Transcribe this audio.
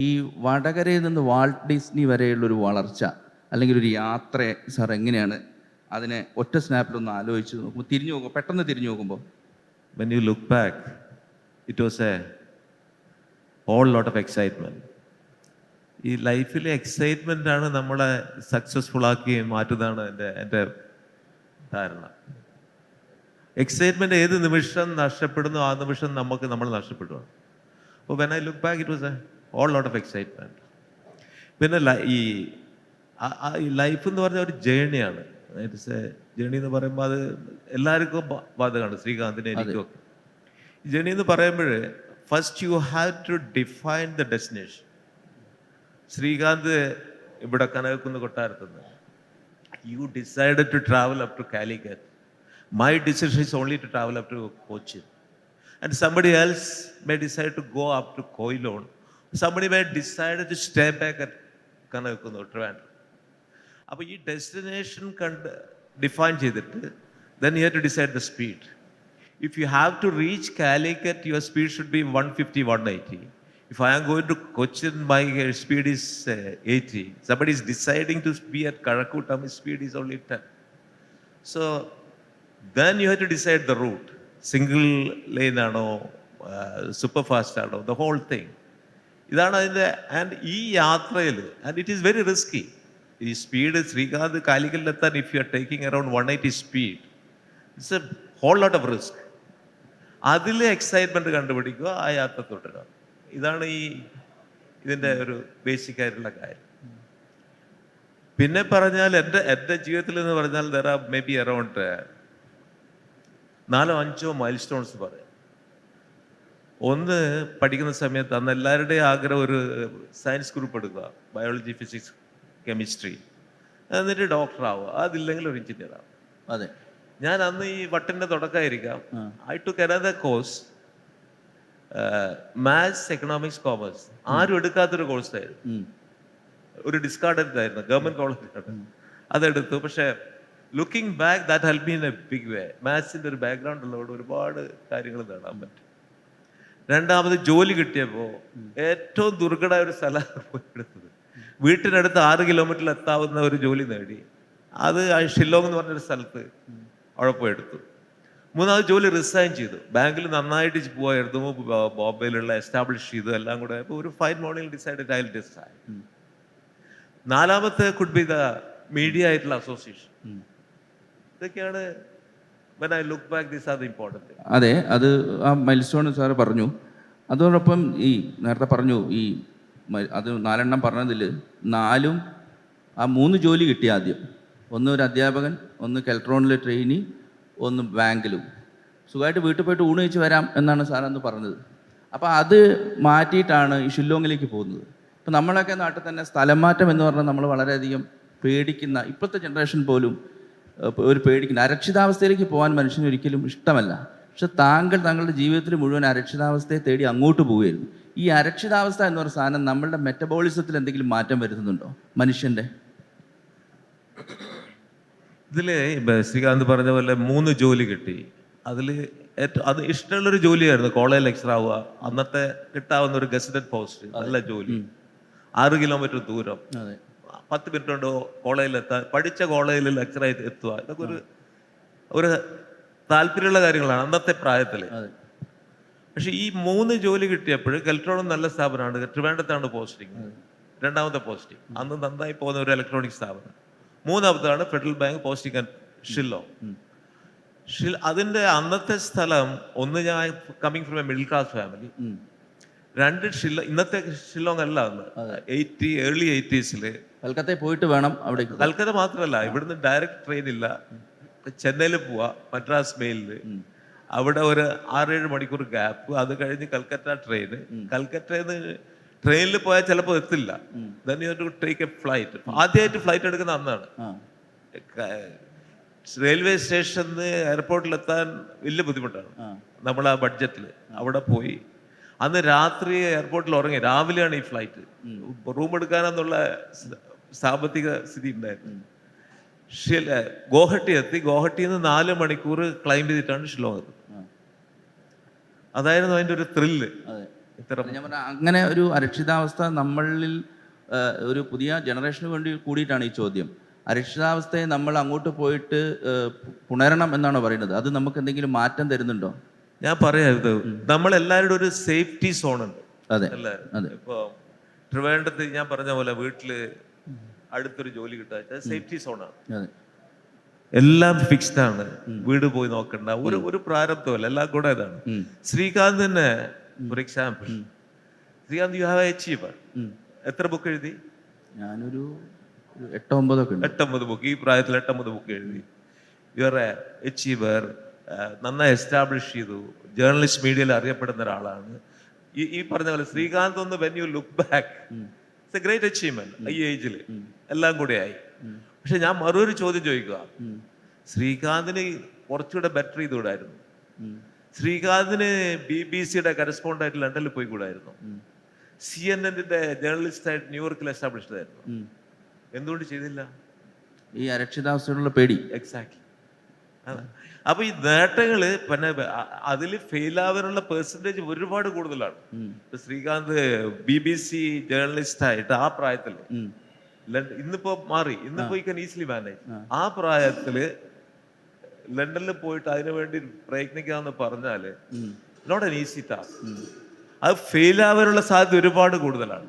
ഈ വടകരയിൽ നിന്ന് വാൾട്ട് ഡിസ്നി വരെയുള്ളൊരു വളർച്ച അല്ലെങ്കിൽ ഒരു യാത്ര സാർ എങ്ങനെയാണ്? അതിനെ ഒറ്റ സ്നാപ്പിലൊന്ന് ആലോചിച്ച് നോക്കുമ്പോൾ തിരിഞ്ഞു നോക്കുമ്പോൾ പെട്ടെന്ന് തിരിഞ്ഞു നോക്കുമ്പോൾ when you look back it was a whole lot of excitement ഈ ലൈഫിലെ എക്സൈറ്റ്മെന്റ് ആണ് നമ്മളെ സക്സസ്ഫുൾ ആക്കി മാറ്റുന്നതാണ് എന്റെ എന്റെ ധാരണ. എക്സൈറ്റ്മെന്റ് ഏത് നിമിഷം നഷ്ടപ്പെടുന്നു ആ നിമിഷം നമുക്ക് നമ്മൾ നഷ്ടപ്പെടുകയാണ് അപ്പോൾ when I look back it was a whole lot of excitement പിന്നെ ഈ ലൈഫ് എന്ന് പറഞ്ഞ ഒരു ജേണിയാണ് ഇറ്റ്സ് എ ജേണി എന്ന് പറയുമ്പോൾ അത് എല്ലാവർക്കും ബാധകമാണ്. ശ്രീകാന്തിന് എനിക്കും ഒക്കെ. ജേണി എന്ന് പറയുമ്പോൾ first you have to define the destination Srikanth ഇവിടെ Kanakakkunnu കൊട്ടാരത്തുനിന്ന്. You decide to travel up to Calicut my decision is only to travel up to Cochin and somebody else may decide to go up to Koilon. Somebody may decide to stay back at Kanakundo, Trivandrum. അപ്പോൾ ഈ destination കണ്ട് define ചെയ്തിട്ട് then you have to decide the speed if you have to reach Calicut your speed should be one fifty one eighty if I am going to Cochin my speed is eighty somebody is deciding to be at Kazhakoottam speed is only ten so then you have to decide the route single lane ആണോ super fast ആണോ the whole thing ഇതാണ് അതിന്റെ and ഈ യാത്രയിൽ and it is very risky ഈ speed Srikanth കാലിക്കലിലെത്താൻ if you are taking around one eighty speed it's a whole lot of risk അതിൽ excitement കണ്ടുപിടിക്കുക ആ യാത്ര തുടരുക. ഇതാണ് ഈ ഇതിന്റെ ഒരു ബേസിക് ആയിട്ടുള്ള കാര്യം. പിന്നെ പറഞ്ഞാൽ എന്റെ എന്റെ ജീവിതത്തിൽ എന്ന് പറഞ്ഞാൽ there are may be around നാലോ അഞ്ചോ മൈൽ സ്റ്റോൺസ് പറയാം. ഒന്ന് പഠിക്കുന്ന സമയത്ത് അന്ന് എല്ലാവരുടെയും ആഗ്രഹം ഒരു സയൻസ് ഗ്രൂപ്പ് എടുക്കുക. ബയോളജി ഫിസിക്സ് കെമിസ്ട്രി എന്നിട്ട് ഡോക്ടർ ആവുക. അതില്ലെങ്കിൽ ഒരു എഞ്ചിനീയർ ആവുക. അതെ. ഞാൻ അന്ന് ഈ വട്ടിന്റെ തുടക്കമായിരിക്കാം. I to another course maths economics commerce ആരും എടുക്കാത്തൊരു കോഴ്സായിരുന്നു ഒരു ഡിസ്കാർഡഡ് ആയിരുന്നു ഗവൺമെന്റ് കോളേജാണ് അതെടുത്തു. പക്ഷേ looking back that help me in a big way മാത്സിന്റെ ഒരു ബാക്ക്ഗ്രൗണ്ട് ഉള്ളതുകൊണ്ട് ഒരുപാട് കാര്യങ്ങൾ നേടാൻ പറ്റും. രണ്ടാമത് ജോലി കിട്ടിയപ്പോൾ ഏറ്റവും ദുർഘടമായ ഒരു സ്ഥലമാണ് പോയി എടുത്തത്. വീട്ടിനടുത്ത് ആറ് കിലോമീറ്ററിൽ എത്താവുന്ന ഒരു ജോലി നേടി. അത് ആ ഷില്ലോങ് എന്ന് പറഞ്ഞൊരു സ്ഥലത്ത് അവിടെ പോയി എടുത്തു. മൂന്നാമത് ജോലി റിസൈൻ ചെയ്തു. ബാങ്കിൽ നന്നായിട്ട് പോയായിരുന്നു ബോ- ബോംബെയിലുള്ള എസ്റ്റാബ്ലിഷ് ചെയ്തു എല്ലാം കൂടെ. അപ്പോൾ ഒരു fine morning decide I decide നാലാമത്തെ കുഡ് ബി ദ മീഡിയ ആയിട്ടുള്ള അസോസിയേഷൻ ഇതൊക്കെയാണ് അതെ അത് ആ മൈൽ സ്റ്റോൺ സാറ് പറഞ്ഞു. അതോടൊപ്പം ഈ നേരത്തെ പറഞ്ഞു ഈ അത് നാലെണ്ണം പറഞ്ഞതിൽ നാലും ആ മൂന്ന് ജോലി കിട്ടി ആദ്യം. ഒന്ന് ഒരു അധ്യാപകൻ ഒന്ന് കെൽട്രോണിലെ ട്രെയിനി ഒന്ന് ബാങ്കിലും. സുഖമായിട്ട് വീട്ടിൽ പോയിട്ട് ഊണ് കഴിച്ച് വരാം എന്നാണ് സാർ അന്ന് പറഞ്ഞത്. അപ്പോൾ അത് മാറ്റിയിട്ടാണ് ഈ ഷില്ലോങ്ങിലേക്ക് പോകുന്നത്. ഇപ്പം നമ്മളൊക്കെ നാട്ടിൽ തന്നെ സ്ഥലം മാറ്റം എന്ന് പറഞ്ഞാൽ നമ്മൾ വളരെയധികം പേടിക്കുന്ന ഇപ്പോഴത്തെ ജനറേഷൻ പോലും ഒരു പേടിക്കുന്ന അരക്ഷിതാവസ്ഥയിലേക്ക് പോകാൻ മനുഷ്യന് ഒരിക്കലും ഇഷ്ടമല്ല. പക്ഷെ താങ്കൾ താങ്കളുടെ ജീവിതത്തിൽ മുഴുവൻ അരക്ഷിതാവസ്ഥയെ തേടി അങ്ങോട്ട് പോവുകയായിരുന്നു. ഈ അരക്ഷിതാവസ്ഥ എന്ന് പറയുന്ന സാധനം നമ്മളുടെ മെറ്റബോളിസത്തിൽ എന്തെങ്കിലും മാറ്റം വരുത്തുന്നുണ്ടോ മനുഷ്യന്റെ? ഇതിൽ ശ്രീകാന്ത് പറഞ്ഞ പോലെ മൂന്ന് ജോലി കിട്ടി. അതിൽ ഏറ്റവും അത് ഇഷ്ടമുള്ളൊരു ജോലിയായിരുന്നു. കോളേജ് ലെക്ചർ ആവുക. അന്നത്തെ കിട്ടാവുന്ന ഒരു ഗസറ്റഡ് പോസ്റ്റ്. നല്ല ജോലി. ആറ് കിലോമീറ്റർ ദൂരം. പത്ത് മിനിറ്റ് കൊണ്ട് കോളേജിൽ എത്താൻ പഠിച്ച കോളേജിൽ ലെക്ചറായി എത്തുക. ഇതൊക്കെ ഒരു ഒരു താല്പര്യമുള്ള കാര്യങ്ങളാണ് അന്നത്തെ പ്രായത്തിൽ പക്ഷെ ഈ മൂന്ന് ജോലി കിട്ടിയപ്പോൾ കെൽട്രോണും നല്ല സ്ഥാപനമാണ്. ട്രിവാൻഡത്താണ് പോസ്റ്റിംഗ് രണ്ടാമത്തെ പോസ്റ്റിംഗ് അന്ന് നന്നായി പോകുന്ന ഒരു ഇലക്ട്രോണിക് സ്ഥാപനം. മൂന്നാമത്താണ് ഫെഡറൽ ബാങ്ക് പോസ്റ്റിംഗ് ആൻഡ് ഷില്ലോ ഷിൽ അതിന്റെ അന്നത്തെ സ്ഥലം ഒന്ന് ഞാൻ coming from a middle class family. രണ്ട് ഷില്ലോ ഇന്നത്തെ ഷില്ലോങ് അല്ല അന്ന് എയ്റ്റി ഏർലി എയ്റ്റീസിൽ കൽക്കത്തയിൽ പോയിട്ട് വേണം അവിടെ. കൽക്കത്ത മാത്രമല്ല ഇവിടുന്ന് ഡയറക്റ്റ് ട്രെയിൻ ഇല്ല. ചെന്നൈയിൽ പോവാ മദ്രാസ് മെയിലിൽ അവിടെ ഒരു ആറേഴ് മണിക്കൂർ ഗ്യാപ്പ് അത് കഴിഞ്ഞ് കൽക്കത്ത ട്രെയിൻ കൽക്കറ്റയിൽ നിന്ന് ട്രെയിനിൽ പോയാൽ ചിലപ്പോൾ എത്തില്ല. Then you to take a flight ആദ്യമായിട്ട് ഫ്ലൈറ്റ് എടുക്കുന്ന അന്നാണ്. റെയിൽവേ സ്റ്റേഷനിൽ എയർപോർട്ടിൽ എത്താൻ വലിയ ബുദ്ധിമുട്ടാണ്. നമ്മൾ ആ ബഡ്ജറ്റിൽ അവിടെ പോയി. അന്ന് രാത്രി എയർപോർട്ടിൽ ഉറങ്ങി. രാവിലെയാണ് ഈ ഫ്ലൈറ്റ് റൂം എടുക്കാനെന്നുള്ള സാമ്പത്തിക സ്ഥിതി ഉണ്ടായിരുന്നു. ഷില ഗോഹട്ടി എത്തി. ഗോഹട്ടിയിൽ നിന്ന് നാല് മണിക്കൂർ ക്ലൈംബ് ചെയ്തിട്ടാണ് ഷിലോങ് എത്തുന്നത് അതായിരുന്നു അതിന്റെ ഒരു ത്രില്ല് ഞാൻ പറഞ്ഞ അങ്ങനെ ഒരു അരക്ഷിതാവസ്ഥ നമ്മളിൽ ഒരു പുതിയ ജനറേഷന് വേണ്ടി കൂടിയിട്ടാണ് ഈ ചോദ്യം. അരക്ഷിതാവസ്ഥയെ നമ്മൾ അങ്ങോട്ട് പോയിട്ട് പുണരണം എന്നാണോ പറയുന്നത്. അത് നമുക്ക് എന്തെങ്കിലും മാറ്റം തരുന്നുണ്ടോ? ഞാൻ പറയാം ഇത് നമ്മൾ എല്ലാവരുടെ ഒരു സേഫ്റ്റി സോൺ ഉണ്ട്. അതെ. അല്ലേ ഇപ്പോ ട്രിവാൻഡ്രത്ത് ഞാൻ പറഞ്ഞ പോലെ വീട്ടിൽ അടുത്തൊരു ജോലി കിട്ടുക സേഫ്റ്റി സോണാണ്. എല്ലാം ഫിക്സ്ഡ് ആണ്. വീട് പോയി നോക്കണ്ട. ഒരു ഒരു പ്രാരബ്ധമല്ല. എല്ലാം കൂടെ ഇതാണ്. ശ്രീകാന്ത് തന്നെ for example Srikanth you have achiever എത്ര ബുക്ക് എഴുതി? ഞാനൊരു എട്ടൊമ്പത് ബുക്ക് ഈ പ്രായത്തിൽ എട്ടൊമ്പത് ബുക്ക് എഴുതി. യു ആർ അച്ചീവർ നന്നായി എസ്റ്റാബ്ലിഷ് ചെയ്തു. ജേർണലിസ്റ്റ് മീഡിയയിൽ അറിയപ്പെടുന്ന ഒരാളാണ്. ഈ ഈ പറഞ്ഞ പോലെ ശ്രീകാന്ത് ഒന്ന് when you look back it's a great achievement ഈ ഏജിൽ എല്ലാം കൂടെ ആയി. പക്ഷെ ഞാൻ മറൊരു ചോദ്യം ചോദിക്കുക. ശ്രീകാന്തിന് കുറച്ചുകൂടെ ബെറ്റർ ചെയ്തുകൂടായിരുന്നു. ശ്രീകാന്തിന് ബി ബി സിയുടെ കറസ്പോണ്ടായിട്ട് ലണ്ടനിൽ പോയി കൂടായിരുന്നു സി എൻ എന്നിന്റെ ജേർണലിസ്റ്റ് ആയിട്ട് ന്യൂയോർക്കിൽ എസ്റ്റാബ്ലിഷ്ഡ് ആയിരുന്നു. എന്തുകൊണ്ട് ചെയ്തില്ല? ഈ അരക്ഷിതാവസ്ഥയോടുള്ള പേടി. എക്സാക്ട്ലി അപ്പൊ ഈ നേട്ടങ്ങൾ പിന്നെ അതിൽ ഫെയിൽ ആവാനുള്ള പെർസെന്റേജ് ഒരുപാട് കൂടുതലാണ്. Srikanth B B C journalist ആയിട്ട് ആ പ്രായത്തിൽ ഇന്നിപ്പോ മാറി. ഇന്നിപ്പോ ഈ കൻ ഈസിലി മാനേജ് ആ. പ്രായത്തിൽ ലണ്ടനിൽ പോയിട്ട് അതിനു വേണ്ടി പ്രയത്നിക്കാന്ന് പറഞ്ഞാൽ നോട്ട് എൻ ഈസി ടാസ്ക് അത് ഫെയിൽ ആവാനുള്ള സാധ്യത ഒരുപാട് കൂടുതലാണ്.